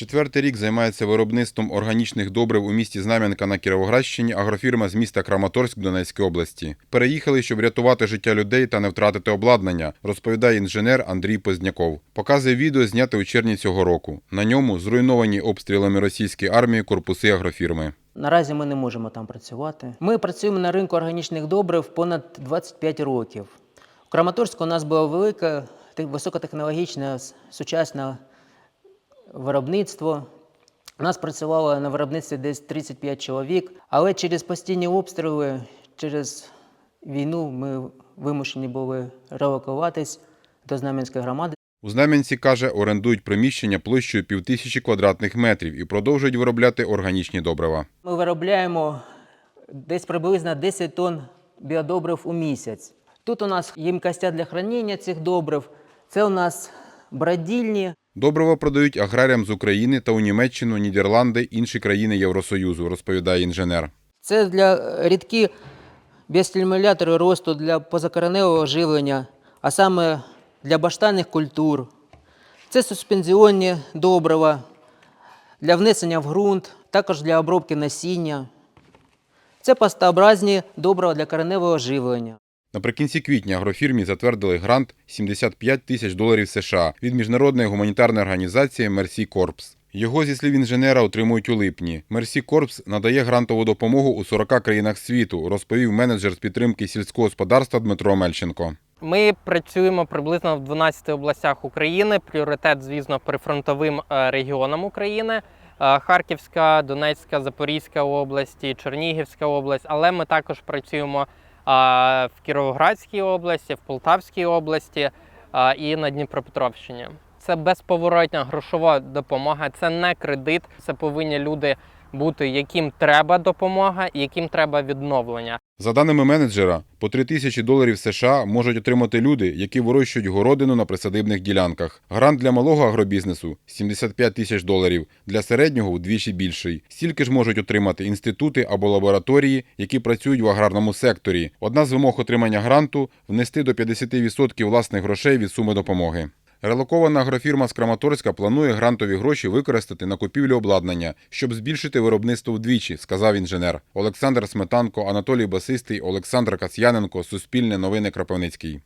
Четвертий рік займається виробництвом органічних добрив у місті Знам'янка на Кіровоградщині агрофірма з міста Краматорськ Донецької області. Переїхали, щоб рятувати життя людей та не втратити обладнання, розповідає інженер Андрій Позняков. Показує відео, зняте у червні цього року. На ньому зруйновані обстрілами російської армії корпуси агрофірми. Наразі ми не можемо там працювати. Ми працюємо на ринку органічних добрив понад 25 років. У Краматорську у нас було велике те- високотехнологічне с- сучасне виробництво. У нас працювало на виробництві десь 35 чоловік, але через постійні обстріли, через війну ми вимушені були релокуватись до Знам'янської громади. У Знам'янці, каже, орендують приміщення площею півтисячі квадратних метрів і продовжують виробляти органічні добрива. Ми виробляємо десь приблизно 10 тонн біодобрив у місяць. Тут у нас ємкостя для хранення цих добрив. Це у нас бродільні. Добрива продають аграріям з України та у Німеччину, Нідерланди, інші країни Євросоюзу, розповідає інженер. Це для рідкі біостимулятори росту для позакореневого живлення, а саме для баштанних культур. Це суспензіонні добрива для внесення в ґрунт, також для обробки насіння. Це пастообразні добрива для кореневого живлення. Наприкінці квітня агрофірмі затвердили грант 75 тисяч доларів США від міжнародної гуманітарної організації Мерсі Корпс. Його, зі слів інженера, отримують у липні. Мерсі Корпс надає грантову допомогу у 40 країнах світу, розповів менеджер з підтримки сільського господарства Дмитро Мельченко. Ми працюємо приблизно в 12 областях України. Пріоритет, звісно, прифронтовим е, регіонам України. Е, Харківська, Донецька, Запорізька області, Чернігівська область. Але ми також працюємо в Кіровоградській області, в Полтавській області і на Дніпропетровщині. Це безповоротня грошова допомога, це не кредит. Це повинні люди бути, яким треба допомога, яким треба відновлення. За даними менеджера, по 3 тисячі доларів США можуть отримати люди, які вирощують городину на присадибних ділянках. Грант для малого агробізнесу 75 тисяч доларів, для середнього вдвічі більший. Стільки ж можуть отримати інститути або лабораторії, які працюють в аграрному секторі. Одна з вимог отримання гранту внести до 50% власних грошей від суми допомоги. Релокована агрофірма з Краматорська планує грантові гроші використати на купівлю обладнання, щоб збільшити виробництво вдвічі, сказав інженер. Олександр Сметанко, Анатолій Басистий, Олександр Касьяненко, Суспільне новини Кропивницький.